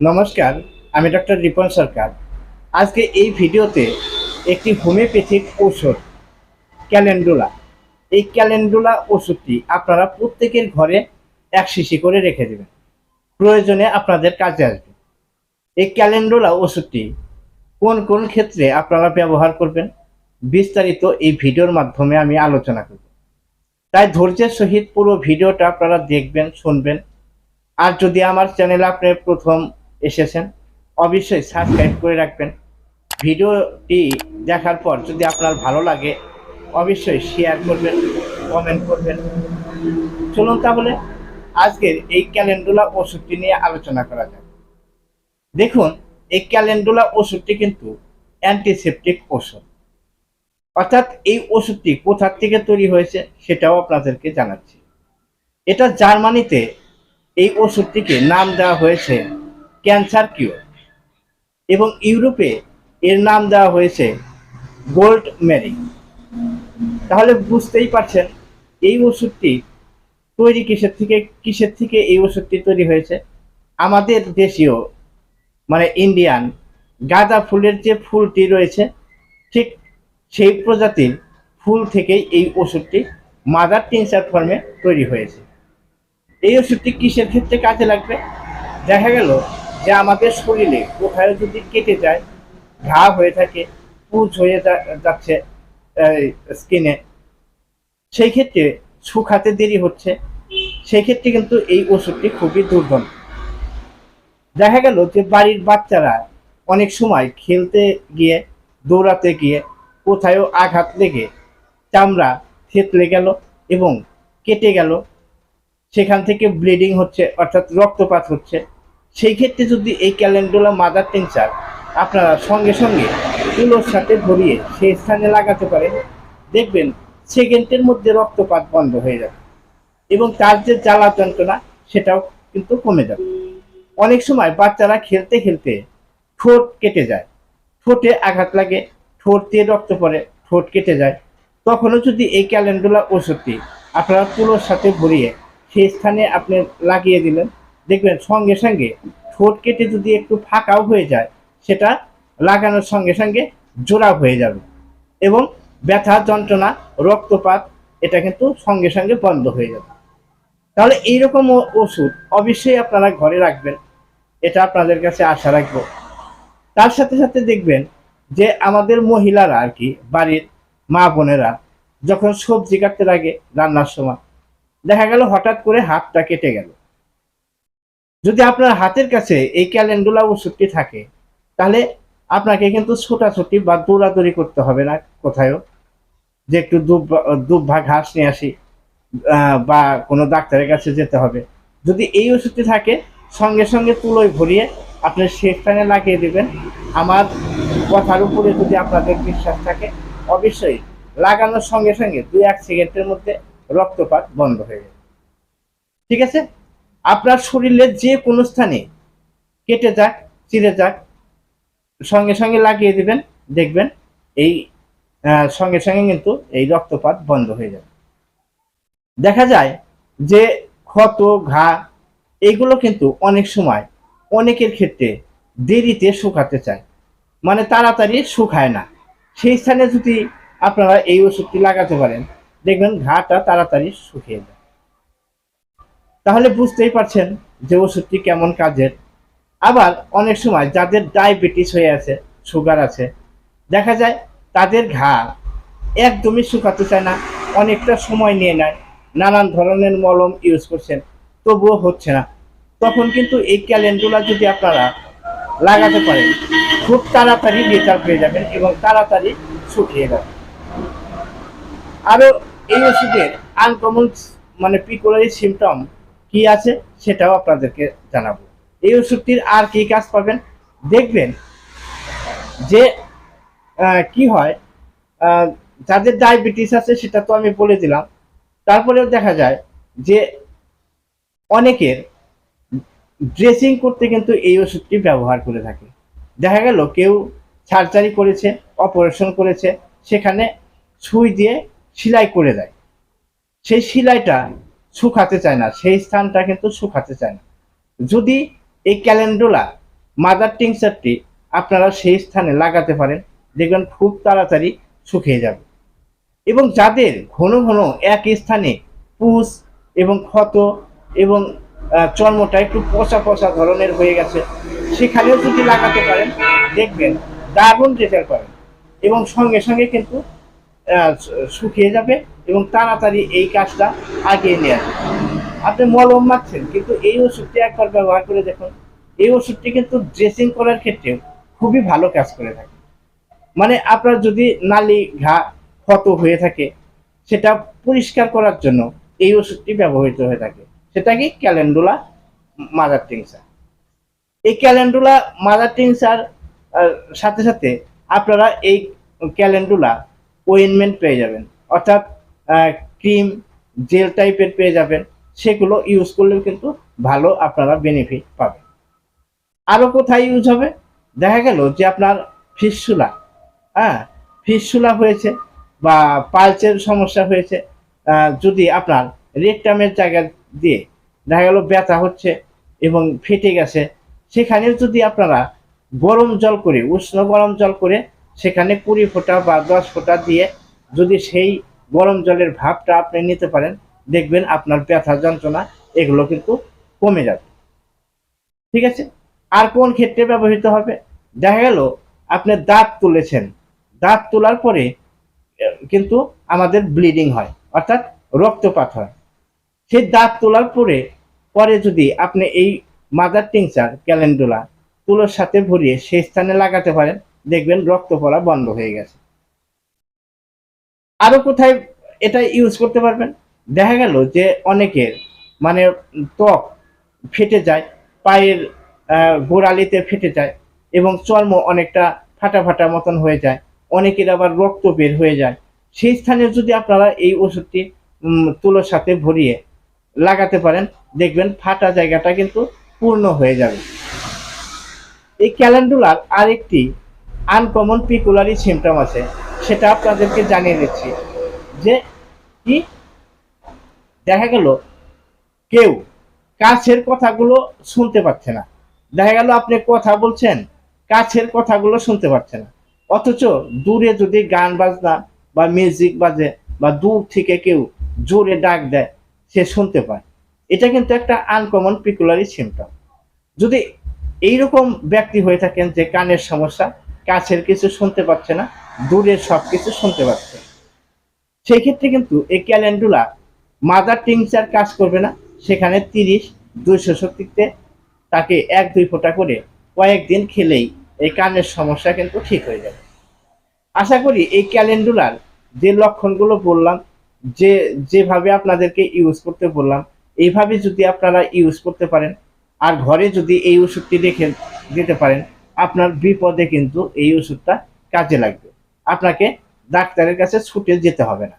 নমস্কার, আমি ডক্টর রিপন সরকার। আজকে এই ভিডিওতে একটি হোমিওপ্যাথিক ঔষধ ক্যালেন্ডুলা। এই ক্যালেন্ডুলা ওষুধটি আপনারা প্রত্যেকের ঘরে এক শিশি করে রেখে দেবেন। প্রয়োজনে আপনাদের কাজে আসবে। এই ক্যালেন্ডুলা ওষুধটি কোন কোন ক্ষেত্রে আপনারা ব্যবহার করবেন, বিস্তারিত এই ভিডিওর মাধ্যমে আমি আলোচনা করব। তাই ধৈর্যের সহিত পুরো ভিডিওটা আপনারা দেখবেন, শুনবেন। আর যদি আমার চ্যানেলে আপনি প্রথম এসেছেন। অবশ্যই সাবস্ক্রাইব করে রাখবেন। ভিডিওটি দেখার পর যদি আপনার ভালো লাগে, অবশ্যই শেয়ার করবেন কমেন্ট করবেন। চলুন তাহলে আজকের এই ক্যালেন্ডুলা ওষুধটি নিয়ে আলোচনা করা যাক। দেখুন, এই ক্যালেন্ডুলা ওষুধটি কিন্তু অ্যান্টিসেপটিক ওষুধ। অর্থাৎ এই ওষুধটি কোথা থেকে তৈরি হয়েছে সেটাও আপনাদেরকে জানাচ্ছি। এটা জার্মানিতে এই ওষুধটিকে নাম দেওয়া হয়েছে ক্যান্সার কিউর এবং ইউরোপে এর নাম দেওয়া হয়েছে গোল্ড মেরি। তাহলে বুঝতেই পারছেন, এই ওষুধটি তৈরি কিসের থেকে কিসের থেকে এই ওষুধটি তৈরি হয়েছে? আমাদের দেশীয় মানে ইন্ডিয়ান গাঁদা ফুলের যে ফুলটি রয়েছে, ঠিক সেই প্রজাতির ফুল থেকেই এই ওষুধটি মাদার টিনচার ফর্মে তৈরি হয়েছে। এই ওষুধটি কিসের ক্ষেত্রে কাজে লাগবে? দেখা গেল যে আমাদের শরীরে কোথায় যদি কেটে যায়, ঘা হয়ে থাকে, পুজ হয়ে যাচ্ছে স্কিনে, সেই ক্ষেত্রে শুকাতে দেরি হচ্ছে। সেই ক্ষেত্রে কিন্তু এই ওষুধটি খুবই দুর্গন্ধ দেখা গেল যে বাড়ির বাচ্চারা অনেক সময় খেলতে গিয়ে, দৌড়াতে গিয়ে কোথায়ও আঘাত লেগে চামড়া থেতলে গেল এবং কেটে গেল। সেখান থেকে ব্লিডিং হচ্ছে, অর্থাৎ রক্তপাত হচ্ছে। সেই ক্ষেত্রে যদি এই ক্যালেন্ডুলা মাদার টেনচার আপনারা সঙ্গে সঙ্গে তুলোর সাথে ভরিয়ে সেই স্থানে লাগাতে পারেন, দেখবেন সেকেন্ডের মধ্যে রক্তপাত বন্ধ হয়ে যাবে এবং তার যে জ্বালা যন্ত্রণা সেটাও কিন্তু কমে যাবে। অনেক সময় বাচ্চারা খেলতে খেলতে ঠোঁট কেটে যায়, ঠোঁটে আঘাত লাগে, ঠোঁট দিয়ে রক্ত পড়ে, ঠোঁট কেটে যায়। তখনও যদি এই ক্যালেন্ডুলা ওষুধটি আপনারা তুলোর সাথে ভরিয়ে সেই স্থানে আপনি লাগিয়ে দিলেন দেখবেন সঙ্গে সঙ্গে ঠোঁট কেটে যদি একটু ফাঁকাও হয়ে যায়, সেটা লাগানোর সঙ্গে সঙ্গে জোড়া হয়ে যাবে এবং ব্যথা, যন্ত্রণা, রক্তপাত, এটা কিন্তু সঙ্গে সঙ্গে বন্ধ হয়ে যাবে। তাহলে এইরকম ওষুধ অবশ্যই আপনারা ঘরে রাখবেন, এটা আপনাদের কাছে আশা রাখব। তার সাথে সাথে দেখবেন যে আমাদের মহিলারা আর কি, বাড়ির মা বোনেরা যখন সবজি কাটতে লাগে রান্নার সময়, দেখা গেল হঠাৎ করে হাতটা কেটে গেল। যদি আপনার হাতের কাছে এই ক্যালেন্ডুলা ওষুধটি থাকে, তাহলে আপনাকে কিন্তু ছোটাছুটি বা দৌড়াদৌড়ি করতে হবে না কোথায়ও। যে একটু দুব দুব্বা ঘাস নিয়ে আসি বা কোনো ডাক্তারের কাছে যেতে হবে। যদি এই ওষুধটি থাকে, সঙ্গে সঙ্গে তুলোয় ভরিয়ে আপনি সেখানে লাগিয়ে দেবেন। আমার কথার উপরে যদি আপনাদের বিশ্বাস থাকে, অবশ্যই লাগানোর সঙ্গে সঙ্গে দুই এক সেকেন্ডের মধ্যে রক্তপাত বন্ধ হয়ে যাবে। ঠিক আছে? আপনার শরীরের যে কোনো স্থানে কেটে যাক চিড়ে যাক, সঙ্গে সঙ্গে লাগিয়ে দিবেন, দেখবেন এই সঙ্গে সঙ্গে কিন্তু এই রক্তপাত বন্ধ হয়ে যাবে। দেখা যায় যে ক্ষত, ঘা, এগুলো কিন্তু অনেক সময় অনেকের ক্ষেত্রে দেরিতে শুকাতে চায়। মানে তাড়াতাড়ি শুকায় না। সেই স্থানে যদি আপনারা এই ওষুধটি লাগাতে পারেন, দেখবেন ঘাটা তাড়াতাড়ি শুকিয়ে যায়। তাহলে বুঝতেই পারছেন যে ওষুধটি কেমন কাজের। আবার অনেক সময় যাদের ডায়াবেটিস হয়ে আছে, সুগার আছে, দেখা যায় তাদের ঘা একদমই শুকাতে চায় না, অনেকটা সময় নিয়ে নেয়, নানান ধরনের মলম ইউজ করছেন, তবুও হচ্ছে না। তখন কিন্তু এই ক্যালেন্ডুলা যদি আপনারা লাগাতে পারেন, খুব তাড়াতাড়ি বেটার হয়ে যাবেন এবং তাড়াতাড়ি শুকিয়ে যাবে। আরও এই ওষুধের আনকমন মানে পিকুলারি সিমটম কি আছে সেটাও আপনাদেরকে জানাব। এই ওষুধটির আর কি কাজ পাবেন দেখবেন যে কি হয় যাদের ডায়াবেটিস আছে সেটা তো আমি বলে দিলাম। তারপরেও দেখা যায় যে অনেকের ড্রেসিং করতে কিন্তু এই ওষুধটি ব্যবহার করে থাকে। দেখা গেল কেউ সার্জারি করেছে, অপারেশন করেছে, সেখানে সুই দিয়ে সেলাই করে দেয়। সেই সেলাইটা শুকাতে চায় না, সেই স্থানটা কিন্তু শুকাতে চায় না। যদি এই ক্যালেন্ডুলা, মাদার টিংচারটি আপনারা সেই স্থানে লাগাতে পারেন, দেখবেন খুব তাড়াতাড়ি শুকিয়ে যাবে। এবং যাদের ঘন ঘন এক স্থানে পুষ এবং ক্ষত এবং চর্মটা একটু পচা পচা ধরনের হয়ে গেছে, সেখানেও যদি লাগাতে পারেন, দেখবেন দারুণ রেজাল্ট পাবেন। এবং সঙ্গে সঙ্গে কিন্তু শুকিয়ে যাবে। এবং তাড়াতাড়ি এই কাজটা আগিয়ে নিয়ে আসবে আপনি মলম মাখছেন, কিন্তু এই ওষুধটি একবার ব্যবহার করে দেখুন। এই ওষুধটি কিন্তু ড্রেসিং করার ক্ষেত্রে খুবই ভালো কাজ করে থাকে। মানে আপনার যদি নালি ঘা ক্ষত হয়ে থাকে, সেটা পরিষ্কার করার জন্য এই ওষুধটি ব্যবহৃত হয়ে থাকে। সেটা কি ক্যালেন্ডুলা মাদার টিংসার এই ক্যালেন্ডুলা মাদার টিংসার সাথে সাথে আপনারা এই ক্যালেন্ডুলা ওয়েনমেন্ট পেয়ে যাবেন। অর্থাৎ ক্রিম জেল টাইপের পেয়ে যাবেন। সেগুলো ইউজ করলেও কিন্তু ভালো আপনারা বেনিফিট পাবেন। আরও কোথায় ইউজ হবে? দেখা গেল যে আপনার ফিসুলা হ্যাঁ ফিসুলা হয়েছে বা পালচের সমস্যা হয়েছে যদি আপনার রেকটামের জায়গা দিয়ে দেখা গেল ব্যথা হচ্ছে এবং ফেটে গেছে সেখানে যদি আপনারা গরম জল করে, উষ্ণ গরম জল করে, সেখানে কুড়ি ফোঁটা বা দশ ফোঁটা দিয়ে যদি সেই গরম জলের ভাবটা আপনি নিতে পারেন। দেখবেন আপনার ব্যথা যন্ত্রণা এগুলো কিন্তু কমে যাবে। ঠিক আছে? আর কোন ক্ষেত্রে ব্যবহৃত হবে? দেখা গেল, আপনি দাঁত তুলেছেন। দাঁত তোলার পরে কিন্তু আমাদের ব্লিডিং হয়, অর্থাৎ রক্তপাত হয়। সেই দাঁত তোলার পরে পরে যদি আপনি এই মাদার টিংচার, ক্যালেন্ডুলা, তুলোর সাথে ভরিয়ে সেই স্থানে লাগাতে পারেন, দেখবেন রক্ত পড়া বন্ধ হয়ে গেছে। আরও কোথায় এটা ইউজ করতে পারবেন? দেখা গেল যে অনেকের মানে ত্বক ফেটে যায়, পায়ের গোড়ালিতে ফেটে যায় এবং চর্ম অনেকটা ফাটা ফাটা মতন হয়ে যায়, অনেকের আবার রক্ত বের হয়ে যায়। সেই স্থানে যদি আপনারা এই ওষুধটি তুলোর সাথে ভরিয়ে লাগাতে পারেন, দেখবেন ফাটা জায়গাটা কিন্তু পূর্ণ হয়ে যাবে। এই ক্যালেন্ডুলার আরেকটি আনকমন পিকুলারি সিমটম আছে, সেটা আপনাদেরকে জানিয়ে দিচ্ছি। যে কি? দেখা গেল, কেউ কাছের কথাগুলো শুনতে পাচ্ছে না। দেখা গেল আপনি কথা বলছেন, কাছের কথাগুলো শুনতে পাচ্ছে না। অথচ দূরে যদি গান বাজনা বা মিউজিক বাজে বা দূর থেকে কেউ জোরে ডাক দেয়, সে শুনতে পায়। এটা কিন্তু একটা আনকমন পিকুলারি সিমটম যদি এইরকম ব্যক্তি হয়ে থাকেন যে কানের সমস্যা কাছের কিছু শুনতে পাচ্ছে না, দূরের সব কিছু শুনতে পাচ্ছে। সেই ক্ষেত্রে কিন্তু এই ক্যালেন্ডুলা মাদার টিংচার কাজ করবে না, সেখানে তিরিশ দুইশো শক্তিতে তাকে এক দুই ফোঁটা করে কয়েকদিন খেলেই এই কানের সমস্যা কিন্তু ঠিক হয়ে যাবে। আশা করি এই ক্যালেন্ডুলার যে লক্ষণগুলো বললাম, যে যেভাবে আপনাদেরকে ইউজ করতে বললাম, এইভাবে যদি আপনারা ইউজ করতে পারেন, আর ঘরে যদি এই ওষুধটি রেখে দিতে পারেন আপনার বিপদে কিন্তু এই ওষুধটা কাজে লাগবে। আপনাকে ডাক্তারের কাছে ছুটে যেতে হবে না।